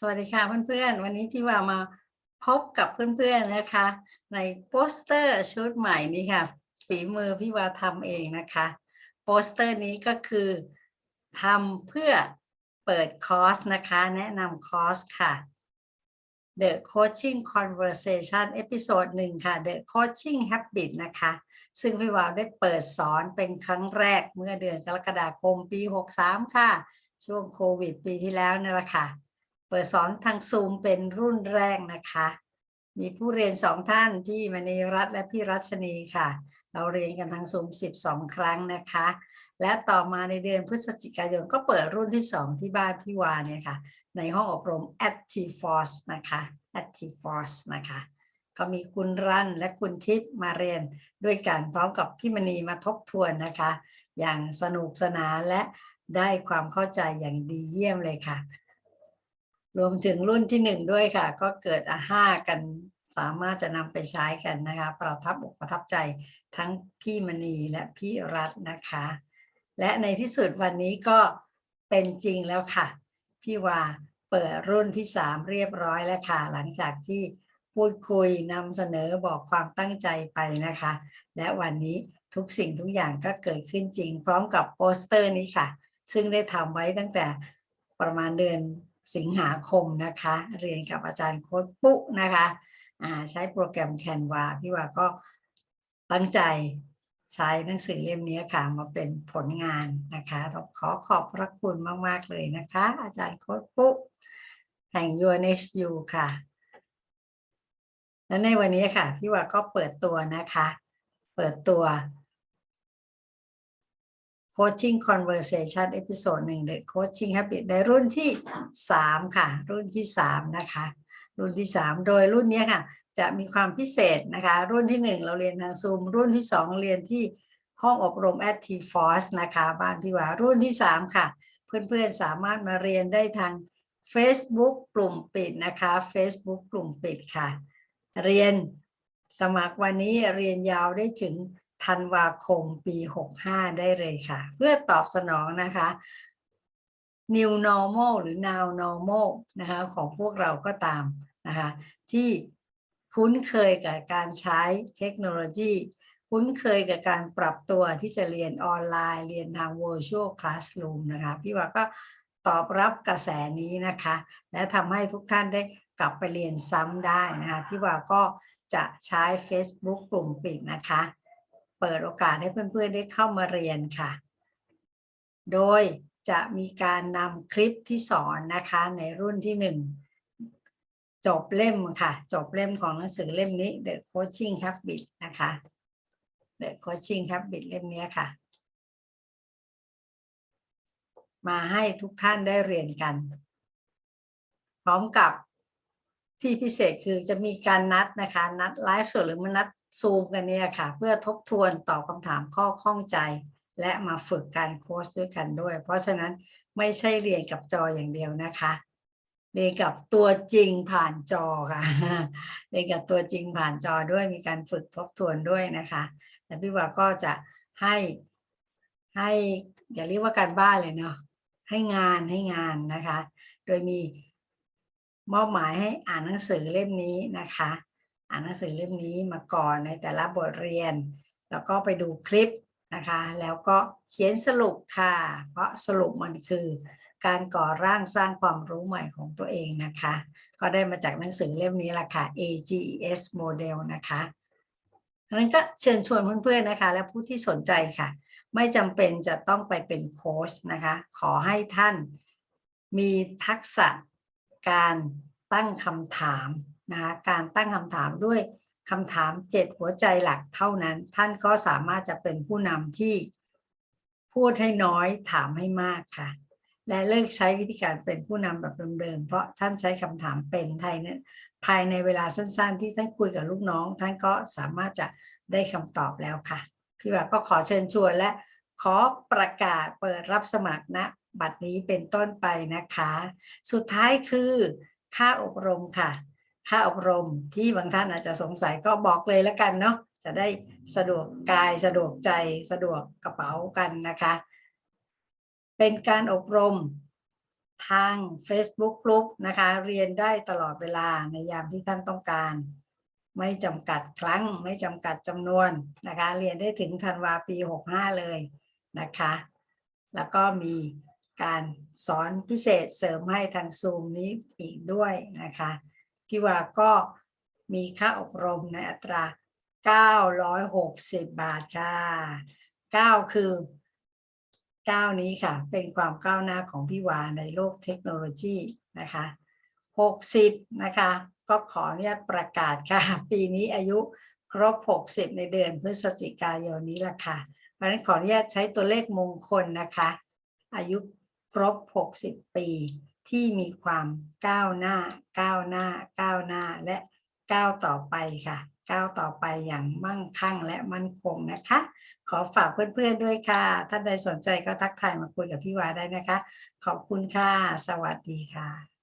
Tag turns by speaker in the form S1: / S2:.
S1: สวัสดีค่ะเพื่อนๆ วันนี้พี่ว่ามาพบกับเพื่อนๆนะคะ ในโปสเตอร์ชุดใหม่นี้ค่ะ ฝีมือพี่ว่าทำเองนะคะ โปสเตอร์นี้ก็คือทำเพื่อเปิดคอร์สนะคะ แนะนำคอร์สค่ะ The Coaching Conversation เอพิโซดหนึ่งค่ะ The Coaching Habit นะคะ ซึ่งพี่วาวได้เปิดสอนเป็นครั้งแรกเมื่อเดือนกรกฎาคมปี 63 ค่ะ ช่วงโควิดปีที่แล้วนี่แหละค่ะ เปิดสอนทางซูมเป็นรุ่นแรกนะคะ มีผู้เรียนสองท่านพี่มณีรัตน์และพี่รัชนีค่ะ เราเรียนกันทางซูม12 ครั้งนะคะ และต่อมาในเดือนพฤศจิกายนก็เปิดรุ่นที่ 2 ที่บ้านพี่วาเนี่ยค่ะ ในห้องอบรม Active Force นะคะ Active Force นะคะ ก็มีคุณรันและคุณทิพย์มาเรียนด้วยกันพร้อมกับพี่มณีมาทบทวนนะคะ อย่างสนุกสนานและได้ความเข้าใจอย่างดีเยี่ยมเลยค่ะ รวมถึงรุ่นที่หนึ่งด้วยค่ะ ก็เกิดอาห้ากันสามารถจะนำไปใช้กันนะคะ ประทับอกประทับใจทั้งพี่มณีและพี่รัตน์นะคะ และในที่สุดวันนี้ก็เป็นจริงแล้วค่ะ พี่วาเปิดรุ่นที่สามเรียบร้อยแล้วค่ะ หลังจากที่พูดคุยนำเสนอบอกความตั้งใจไปนะคะ และวันนี้ทุกสิ่งทุกอย่างก็เกิดขึ้นจริง พร้อมกับโปสเตอร์นี้ค่ะ ซึ่งได้ทำไว้ตั้งแต่ประมาณเดือน สิงหาคมนะคะ เรียนกับอาจารย์โค้ดปุ๊นะคะใช้โปรแกรม Canva พี่ว่าก็ตั้งใจใช้หนังสือเล่มนี้ค่ะ มาเป็นผลงานนะคะต้องขอขอบพระคุณมาก ๆ เลยนะคะ อาจารย์โค้ดปุ๊แห่ง UNSU ค่ะ และในวันนี้ค่ะ พี่ว่าก็เปิดตัวนะคะ เปิดตัว Coaching Conversation เอพิโซดหนึ่ง The Coaching Habit ในรุ่นที่สามค่ะ รุ่นที่สามนะคะ รุ่นที่สามโดยรุ่นนี้ค่ะ จะมีความพิเศษนะคะ รุ่นที่หนึ่งเราเรียนทางซูมรุ่นที่สองเรียนที่ห้องอบรม Active Force นะคะ บ้านพี่วารุ่นที่สามค่ะ เพื่อนๆสามารถมาเรียนได้ทาง Facebook กลุ่มปิดนะคะ Facebook กลุ่มปิดค่ะ เรียนสมัครวันนี้เรียนยาวได้ถึง ธันวาคมปี 65 ได้เลยค่ะ เพื่อตอบสนองนะคะ new normal หรือ now normal นะคะของพวกเราก็ตามนะคะที่คุ้นเคยกับการใช้เทคโนโลยี คุ้นเคยกับการปรับตัวที่จะเรียนออนไลน์ เรียนทาง virtual classroom นะคะพี่ว่าก็ตอบรับกระแสนี้นะคะ และทำให้ทุกท่านได้กลับไปเรียนซ้ำได้นะคะพี่ว่าก็จะใช้ Facebook กลุ่มปิดนะคะ เปิดโอกาสให้เพื่อนๆได้เข้ามาเรียนค่ะ โดยจะมีการนำคลิปที่สอนนะคะในรุ่นที่หนึ่งจบเล่มค่ะ จบเล่มของหนังสือเล่มนี้ The Coaching Habit นะคะ The Coaching Habit เล่มนี้ค่ะ มาให้ทุกท่านได้เรียนกัน พร้อมกับ ที่พิเศษคือจะมีการนัดนะคะ นัดไลฟ์สดหรือมานัดซูมกันเนี่ยค่ะ เพื่อทบทวนตอบคำถามข้อข้องใจ และมาฝึกการโค้ชด้วยกันด้วย เพราะฉะนั้นไม่ใช่เรียนกับจออย่างเดียวนะคะ เรียนกับตัวจริงผ่านจอค่ะ เรียนกับตัวจริงผ่านจอด้วยมีการฝึกทบทวนด้วยนะคะและพี่ว่าก็จะให้ให้อย่าเรียกว่าการบ้านเลยเนาะให้งานให้งานนะคะ โดยมี มอบหมายให้อ่านหนังสือเล่มนี้นะคะ อ่านหนังสือเล่มนี้มาก่อนในแต่ละบทเรียน แล้วก็ไปดูคลิปนะคะ แล้วก็เขียนสรุปค่ะ เพราะสรุปมันคือ การก่อร่างสร้างความรู้ใหม่ของตัวเองนะคะ ก็ได้มาจากหนังสือเล่มนี้ละค่ะ AGES Model นะคะดังนั้นก็เชิญชวนเพื่อนๆนะคะ และผู้ที่สนใจค่ะ ไม่จำเป็นจะต้องไปเป็นโค้ชนะคะ ขอให้ท่านมีทักษะ การตั้งคำถามนะคะการตั้งคำถามด้วยคำถามเจ็ดหัวใจหลักเท่านั้น ท่านก็สามารถจะเป็นผู้นำที่พูดให้น้อยถามให้มากค่ะ และเลิกใช้วิธีการเป็นผู้นำแบบเดิมๆเพราะท่านใช้คำถามเป็นไทยเนี่ยภายในเวลาสั้นๆ ที่ท่านคุยกับลูกน้อง ท่านก็สามารถจะได้คำตอบแล้วค่ะพี่ว่าก็ขอเชิญชวนและขอประกาศเปิดรับสมัครณ บัดนี้เป็นต้นไปนะคะ สุดท้ายคือค่าอบรมค่ะ ค่าอบรมที่บางท่านอาจจะสงสัยก็บอกเลยแล้วกันเนาะจะได้สะดวกกายสะดวกใจสะดวกกระเป๋ากันนะคะ เป็นการอบรมทาง Facebook Group นะคะ เรียนได้ตลอดเวลาในยามที่ท่านต้องการ ไม่จำกัดครั้ง ไม่จำกัดจำนวนนะคะ เรียนได้ถึงธันวาปี 65 เลยนะคะ แล้วก็มี การสอนพิเศษเสริมให้ทางซูมนี้อีกด้วยนะคะพี่ว่าก็มีค่าอบรมในอัตรา 960 บาทค่ะ 9 คือ 9 นี้ค่ะ เป็นความก้าวหน้าของพี่วาในโลกเทคโนโลยีนะคะ 60 นะคะ ก็ขออนุญาตประกาศค่ะ ปีนี้อายุครบ 60 ในเดือนพฤศจิกายนนี้ละค่ะ เพราะฉะนั้นขออนุญาตใช้ตัวเลขมงคลนะคะ อายุ ครบ 60 ปี ที่มีความก้าวหน้าก้าวหน้าก้าวหน้าและก้าวต่อไปค่ะก้าวต่อไปอย่างมั่งคั่งและมั่นคงนะคะ ขอฝากเพื่อนๆด้วยค่ะ ท่านใดสนใจก็ทักทายมาคุยกับพี่วาได้นะคะ ขอบคุณค่ะ สวัสดีค่ะ